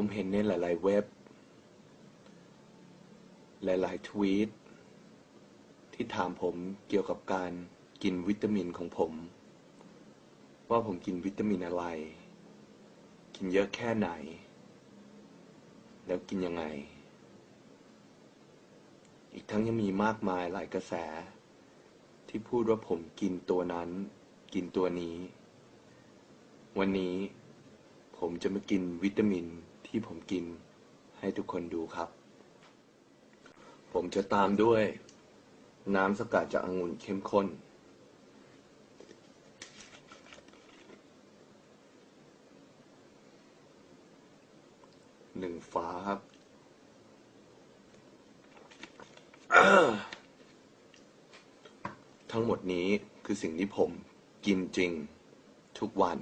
ผมเห็นในหลาย ๆ เว็บ หลาย ๆ ทวีต ที่ถามผมเกี่ยวกับการกินวิตามินของผม ว่าผมกินวิตามินอะไร กินเยอะแค่ไหน แล้วกินยังไง อีกทั้งยังมีมากมายหลายกระแส ที่พูดว่าผมกินตัวนั้น กินตัวนี้ วันนี้ผมจะมากินวิตามิน ที่ผมกินให้ทุกคนดูครับ ผมจะตามด้วย น้ำสกัดจากองุ่นเข้มข้น หนึ่งฝาครับ ทั้งหมดนี้คือสิ่งที่ผมกินจริงทุกวัน